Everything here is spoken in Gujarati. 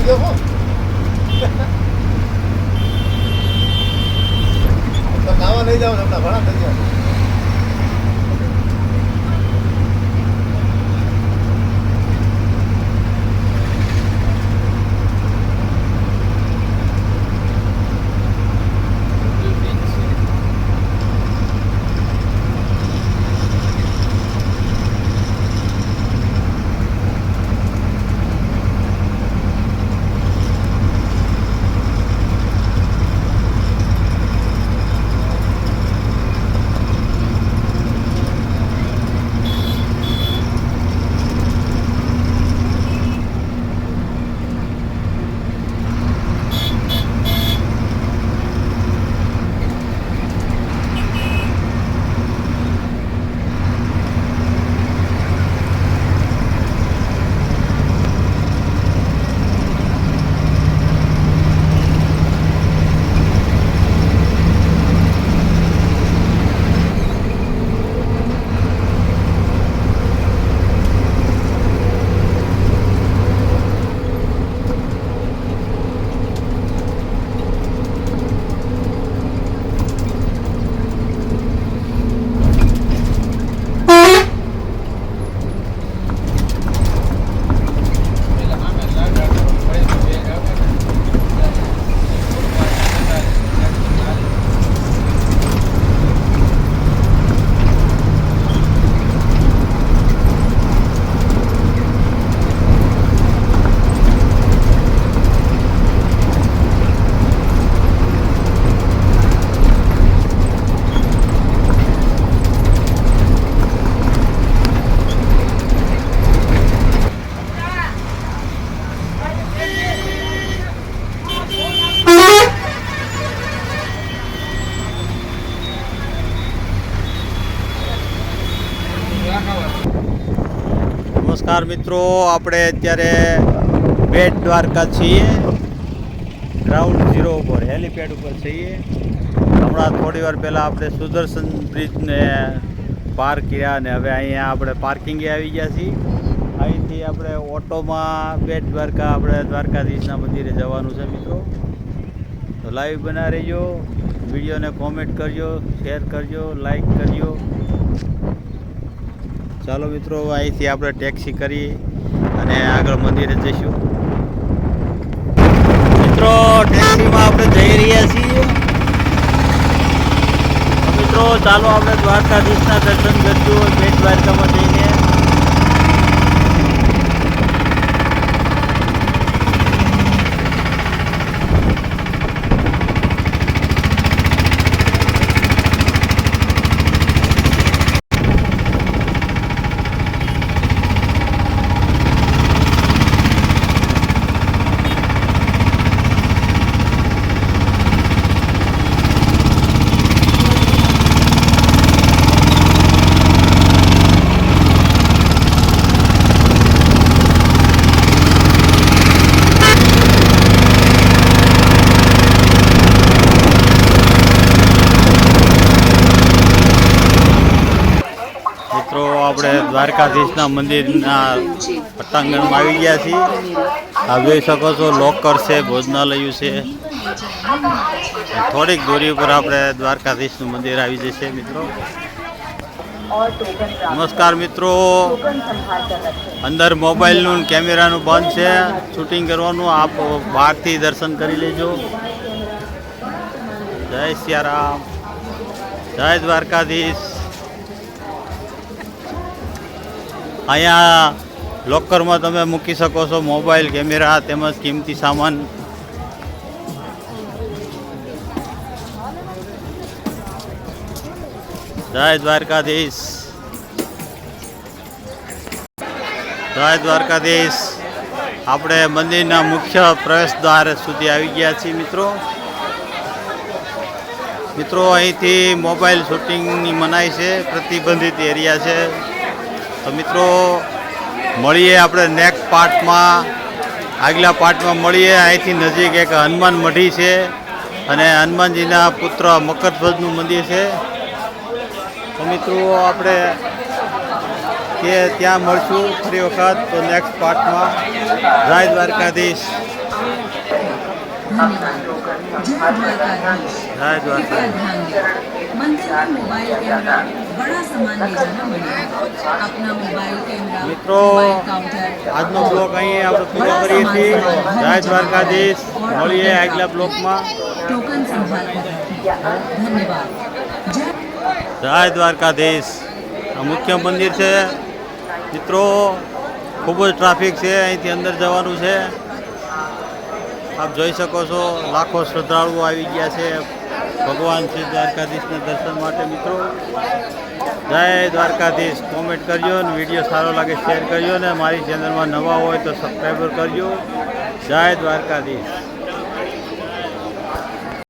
નાઈ ગયો નમસ્કાર મિત્રો, આપણે અત્યારે બેટ દ્વારકા છીએ. ગ્રાઉન્ડ ઝીરો ઉપર, હેલીપેડ ઉપર છીએ. હમણાં થોડી વાર પહેલાં આપણે સુદર્શન બ્રિજને પાર કર્યા અને હવે અહીંયા આપણે પાર્કિંગે આવી ગયા છીએ. અહીંથી આપણે ઓટોમાં બેટ દ્વારકા, આપણે દ્વારકાધીશના મંદિરે જવાનું છે મિત્રો. તો લાઈવ બના રહેજો, વિડીયોને કોમેન્ટ કરજો શેર કરજો લાઈક કરજો. ચાલો મિત્રો, અહીંથી આપણે ટેક્સી કરી અને આગળ મંદિરે જઈશું. મિત્રો ટેક્સીમાં આપણે જઈ રહ્યા છીએ. મિત્રો, ચાલો આપણે દ્વારકાધીશના દર્શન કરશું બેટ દ્વારકામાં જઈને મિત્રો, આપણે દ્વારકાધીશના મંદિરના પટાંગણમાં આવી ગયા છીએ. આ જોઈ શકો છો, લોકર છે, ભોજનાલયું છે. થોડીક દૂરી ઉપર આપણે દ્વારકાધીશનું મંદિર આવી જશે, મિત્રો. નમસ્કાર, મિત્રો. અંદર મોબાઈલનું કેમેરાનું બંધ છે. શૂટિંગ કરવાનું, આપ બહારથી દર્શન કરી લેજો. જય સિયારામ. જય દ્વારકાધીશ. અહીંયા લોકરમાં તમે મૂકી શકો છો મોબાઈલ, કેમેરા, તેમજ કિંમતી સામાન. જય દ્વારકાધીશ. જય દ્વારકાધીશ. આપણે મંદિરના મુખ્ય પ્રવેશ દ્વાર સુધી આવી ગયા છીએ મિત્રો. મિત્રો અહીંથી મોબાઈલ શૂટિંગની મનાઈ છે, પ્રતિબંધિત એરિયા છે. તો મિત્રો મળીએ આપણે નેક્સ્ટ પાર્ટમાં આગલા પાર્ટમાં મળીએ. અહીંથી નજીક એક હનુમાન મઢી છે અને હનુમાનજીના પુત્ર મકરધ્વજનું મંદિર છે. તો મિત્રો આપણે કે ત્યાં મળશું ફરી વખત. તો નેક્સ્ટ પાર્ટમાં જય દ્વારકાધીશ. જય દ્વારકાધીશ. મિત્રો આજનો બ્લોગ અહીં આપણે પૂરો કરીએ છીએ. જય દ્વારકાધીશ. મળીએ આગલા બ્લોકમાં. ટોકન દ્વારકાધીશ. મુખ્ય મંદિર છે. મિત્રો ખૂબ જ ટ્રાફિક છે. અહીંથી અંદર જવાનું છે. આપ જોઈ શકો છો લાખો શ્રદ્ધાળુઓ આવી ગયા છે. ભગવાન શ્રી દ્વારકાધીશના દર્શન માટે મિત્રો. જય દ્વારકાધીશ. કોમેન્ટ કરજો અને વીડિયો સારો લાગે શેર કરજો ને મારી ચેનલમાં નવા હોય તો સબસ્ક્રાઈબર કરજો. જય દ્વારકાધીશ.